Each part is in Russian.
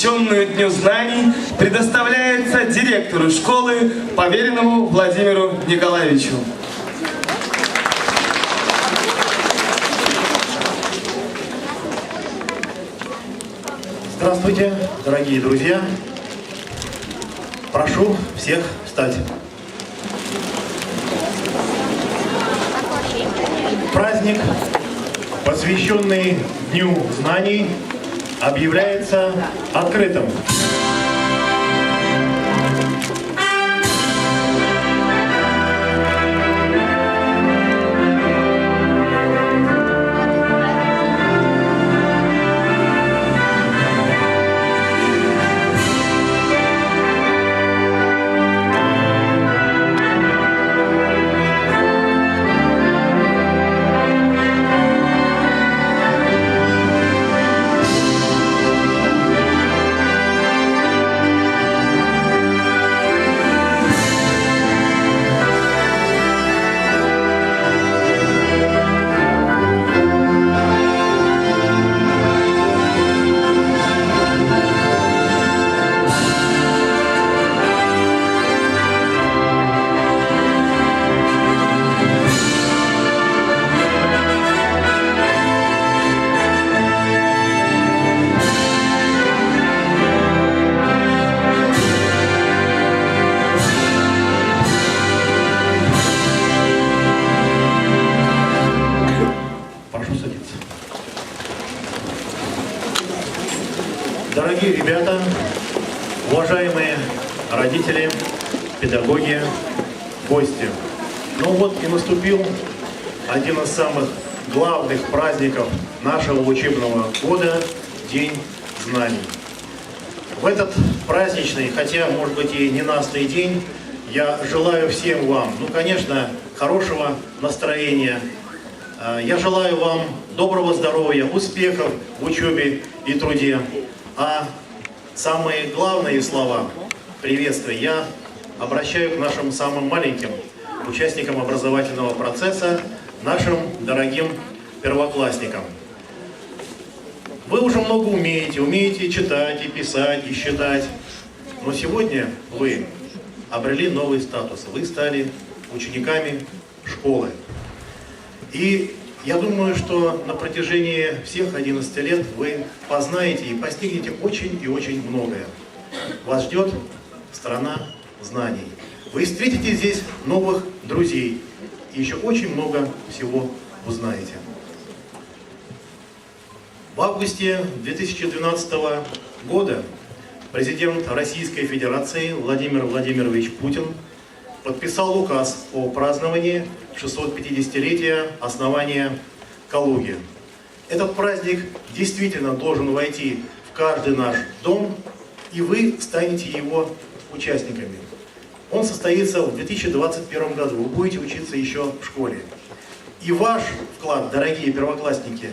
посвященную Дню знаний, предоставляется директору школы, поверенному Владимиру Николаевичу. Здравствуйте, дорогие друзья. Прошу всех встать. Праздник, посвященный Дню знаний, объявляется открытым. Педагоги, гости. Ну вот и наступил один из самых главных праздников нашего учебного года – День знаний. В этот праздничный, хотя, может быть, и ненастный день, я желаю всем вам, ну, конечно, хорошего настроения, Э, Я желаю вам доброго здоровья, успехов в учебе и труде. А самые главные слова приветствия я обращаю к нашим самым маленьким участникам образовательного процесса, нашим дорогим первоклассникам. Вы уже много умеете, умеете читать и писать, и считать. Но сегодня вы обрели новый статус. Вы стали учениками школы. И я думаю, что на протяжении всех 11 лет вы познаете и постигнете очень и очень многое. Вас ждет страна знаний. Вы встретите здесь новых друзей и еще очень много всего узнаете. В августе 2012 года президент Российской Федерации Владимир Владимирович Путин подписал указ о праздновании 650-летия основания Калуги. Этот праздник действительно должен войти в каждый наш дом, и вы станете его участниками. Он состоится в 2021 году, вы будете учиться еще в школе. И ваш вклад, дорогие первоклассники,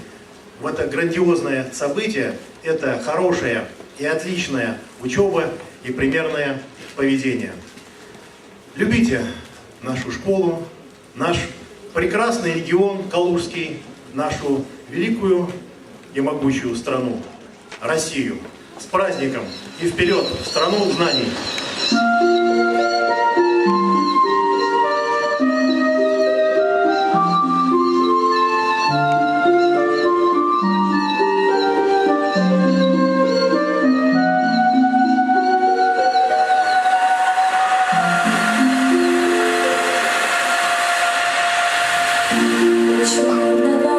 в это грандиозное событие – это хорошая и отличная учеба и примерное поведение. Любите нашу школу, наш прекрасный регион Калужский, нашу великую и могучую страну, Россию. С праздником и вперед в страну знаний! try another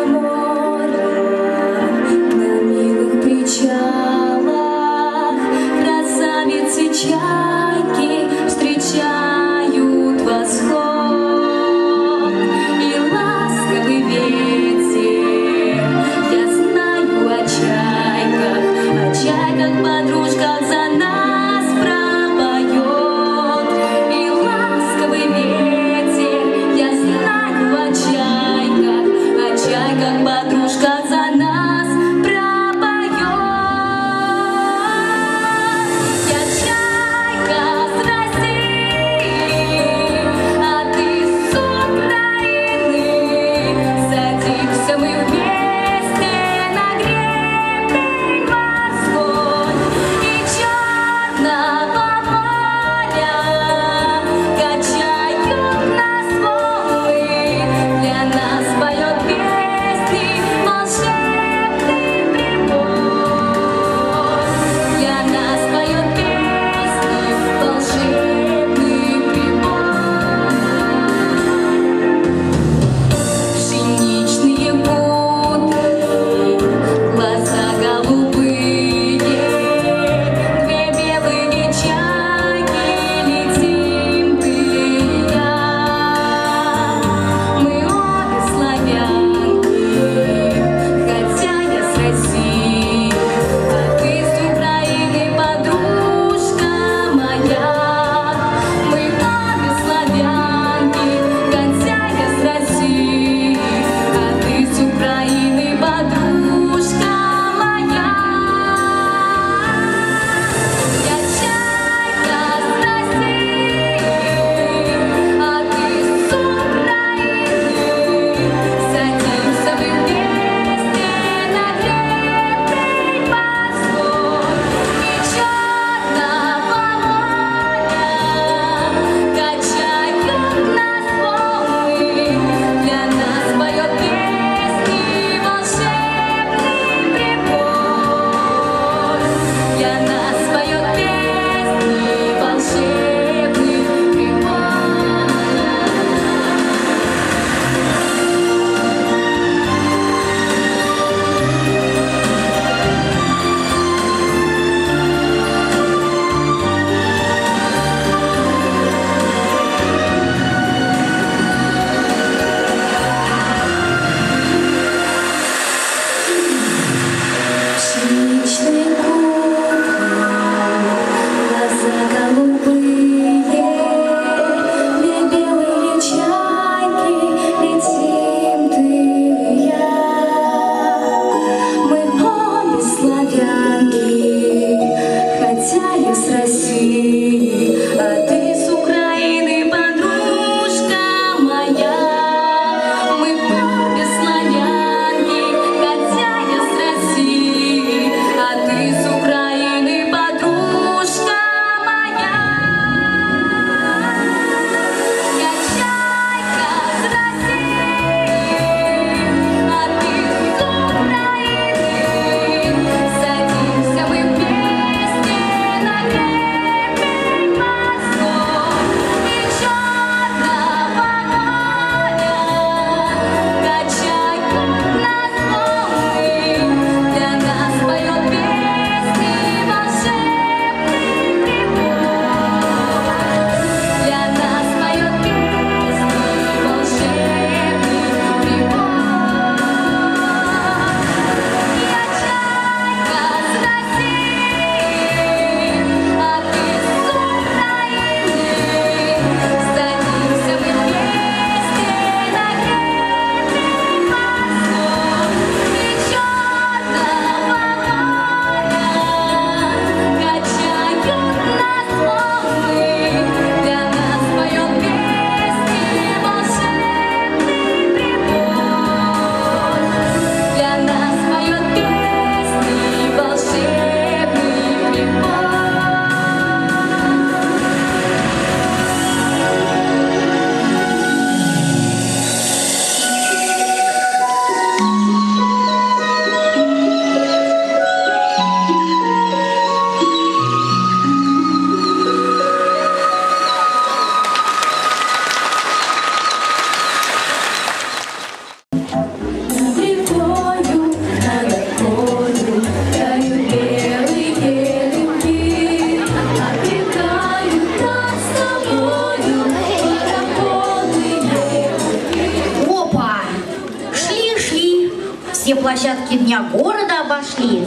дня города обошли.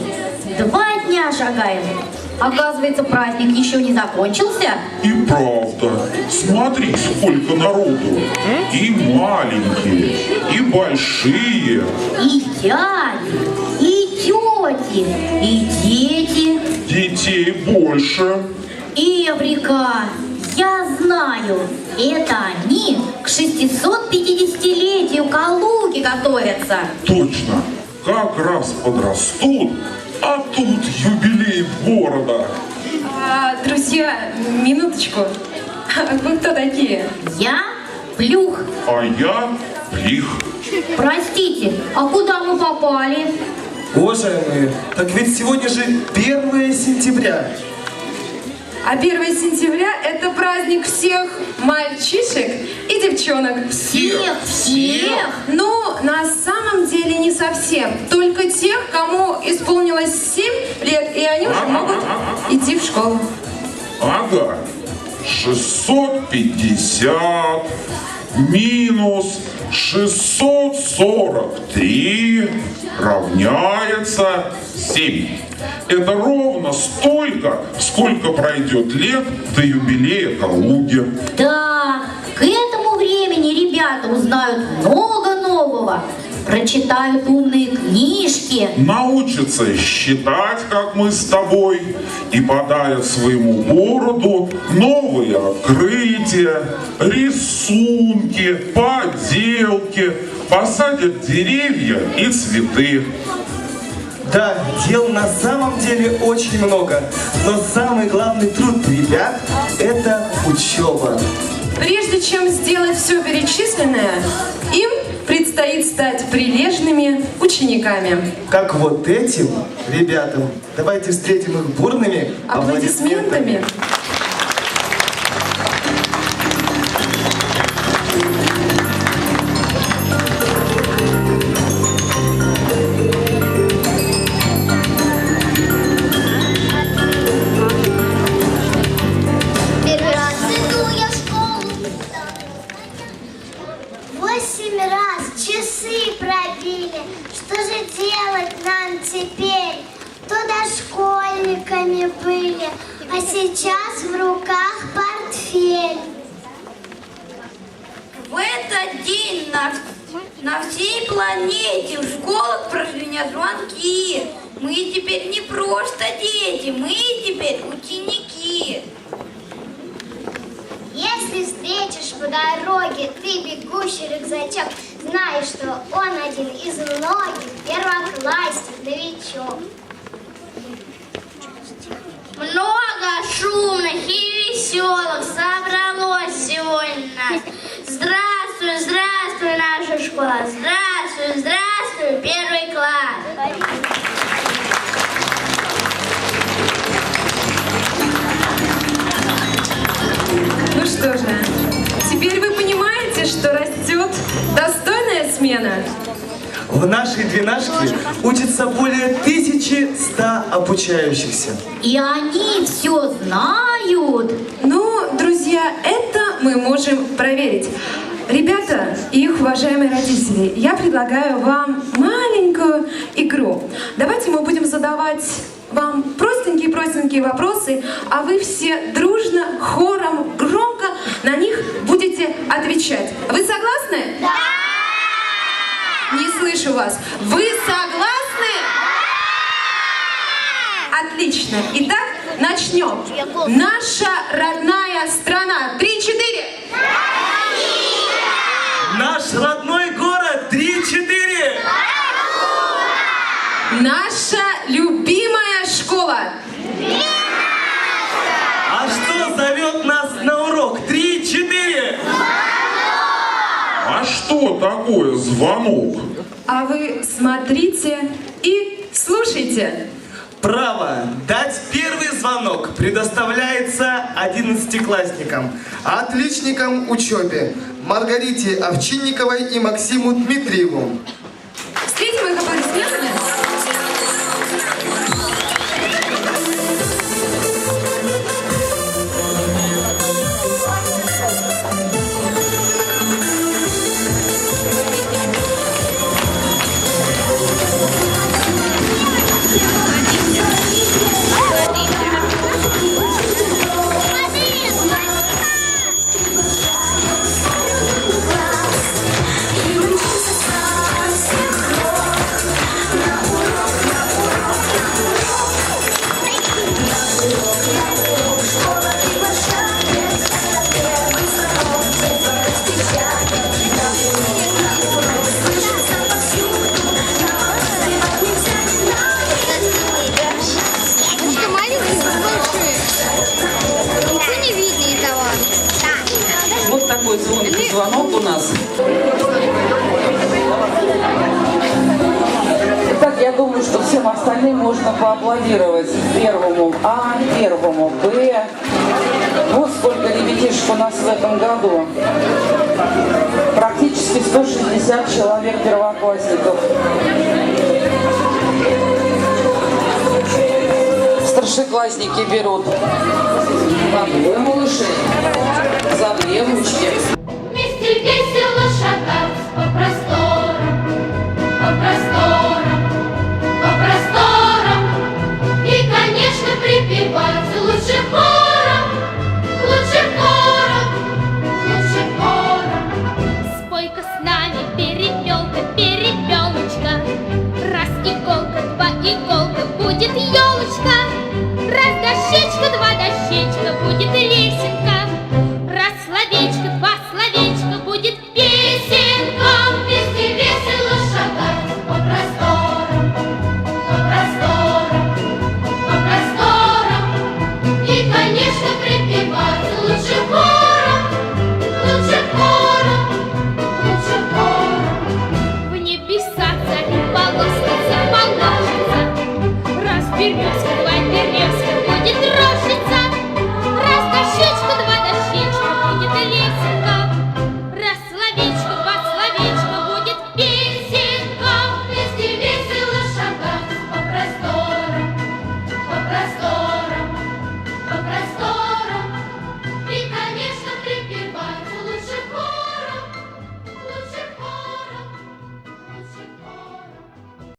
Два дня шагаем. Оказывается, праздник еще не закончился. И правда, смотри, сколько народу. И маленькие, и большие. И дяди, и тети, и дети, Детей больше. Эврика. Я знаю, это они к 650-летию Калуги готовятся. Точно, как раз подрастут, а тут юбилей города. А, друзья, минуточку. Вы кто такие? Я Плюх. А я плих. Простите, а куда мы попали? Уважаемые, так ведь сегодня же 1 сентября. А 1 сентября это праздник всех мальчишек и девчонок. Всех, всех. Ну, на самом деле не совсем. Только тех, кому исполнилось 7 лет, и они уже могут идти в школу. Ага. 650 минус 643 равняется 7. Это ровно столько, сколько пройдет лет до юбилея Калуги. Да, к этому времени ребята узнают много нового, прочитают умные книжки. Научатся считать, как мы с тобой, и подарят своему городу новые открытия, рисунки, поделки, посадят деревья и цветы. Да, дел на самом деле очень много, но самый главный труд ребят – это учеба. Прежде чем сделать все перечисленное, им предстоит стать прилежными учениками. Как вот этим ребятам. Давайте встретим их бурными Аплодисментами. Первый же делать нам теперь? То школьниками были, а сейчас в руках портфель. В этот день на, на всей планете в школах прожили звонки. Мы теперь не просто дети, мы теперь ученики. Если встретишь по дороге ты бегущий рюкзачок, знаешь, что он один из многих, первоклассник, новичок. Много шумных и веселых собралось сегодня нас. Здравствуй, здравствуй, наша школа. Здравствуй, здравствуй, первый класс. Ну что же, что растет достойная смена? В нашей двенашке учатся более 1100 обучающихся. И они все знают. Ну, друзья, это мы можем проверить. Ребята и их уважаемые родители, я предлагаю вам маленькую игру. Давайте мы будем задавать вам простенькие-простенькие вопросы, а вы все дружно, хором, громко на них будете отвечать. Вы согласны? Да! Не слышу вас. Вы согласны? Отлично. Итак, начнем. Наша родная страна. Три-четыре. Наш родной город 3-4. Наша любимая школа. А что зовет нас на урок? 3-4. А что такое звонок? А вы смотрите и слушайте. Право дать первый звонок предоставляется одиннадцатиклассникам, отличникам учебе Маргарите Овчинниковой и Максиму Дмитриеву. Первому Б. Вот сколько ребятишек у нас в этом году. Практически 160 человек первоклассников. Старшеклассники берут по двое малышей за две ручки. Вместе весело шагать